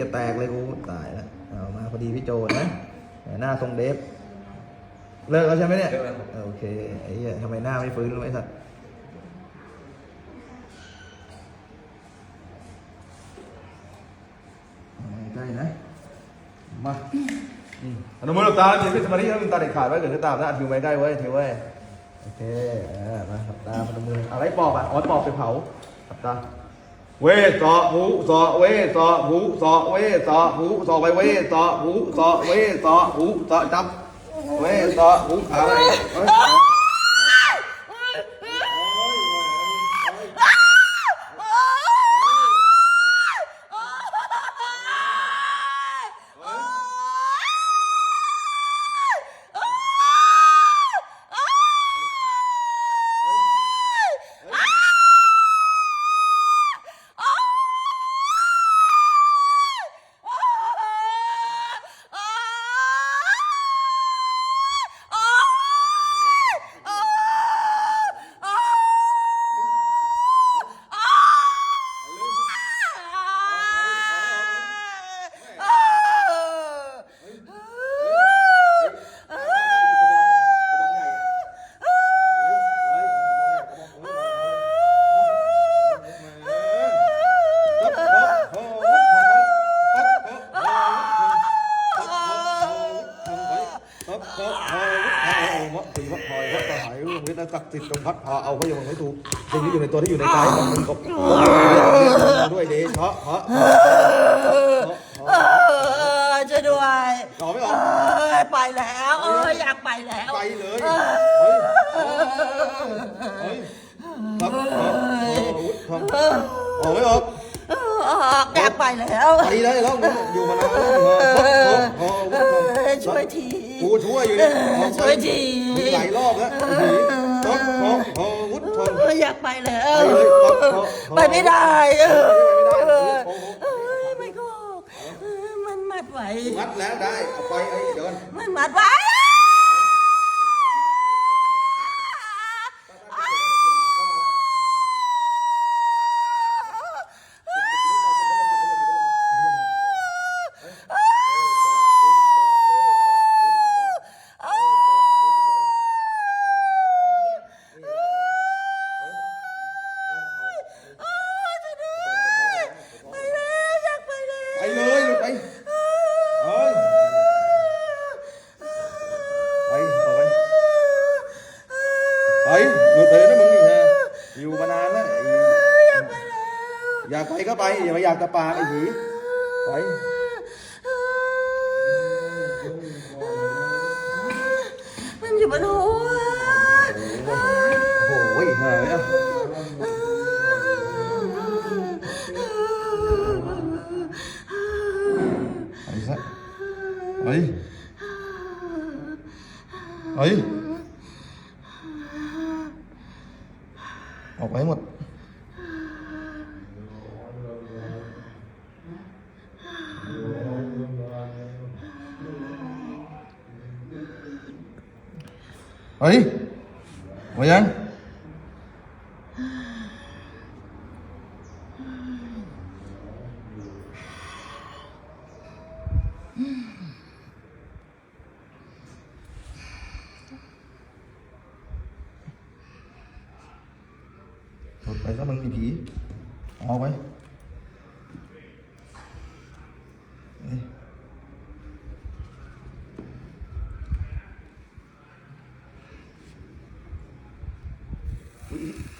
จะแตกเลยกูตายแล้วเอามาพอดีพี่โจนะหน้าทรงเดฟเลิกแล้วใช่ไหมเนี่ยเลิกแล้วครับเออโอเคไอ้เหี้ยทำไมหน้าไม่ฟื้นรู้ไหมสัตว์ใกล้นะมาอืมอนุโมทนาตาจิตพิสมาธิให้มึงตาเด็ดขาดไว้เกิดขึ้นตามนะถือไว้ใกล้ไว้ถือไว้โอเคอ่ามาขับตาพนมมืออะไรปอบอะอ๋อปอบไปเผาขับตา เวสอหูสอเวสอหูสอเวสอหูสอไปเวสอหูสอเวสอหูสอจับเวสอหูอะไร ศักดิ์สิทธิ์จงพัดพาเอาพระยมให้ถูกสิ่งที่อยู่ในตัวที่อยู่ในกายของมึงก็ด้วยเดชะพระเออช่วยด้วยต่อไม่ออกไปแล้วเอออยากไปแล้ว ไปเลยเฮ้ยเฮ้ยออกไม่ออกออกอยากไปแล้วไปได้แล้วอยู่มานานแล้วพ อพอเออช่วยทีกูช่วยอยู่เนี่ยช่วยทีหลายรอบแล้วพอพอพอวุฒิพอเอออยากไปแล้วไปเลยครับครับไปไม่ได้เออไม่ได้เออไม่ก็เออมันมัดไว้มัดแล้วได้เอาไปไอ้เดี๋ยวกันมันมัดไว้ ไปแล้วอยากไปแล้ว ไปเลยลูกไปเฮ้ยไปออกไปไปหลุดไปเลยนะมึงนี่ฮะอยู่มานานแล้ว อยากไปก็ไป อย่ามาอยากจะปาไอ้หีไปมันอยู่บนหัวโอ้โหหายอะไปซะไปไปออกไปให้หมด เฮ้ยมายังหลุด Mm-hmm.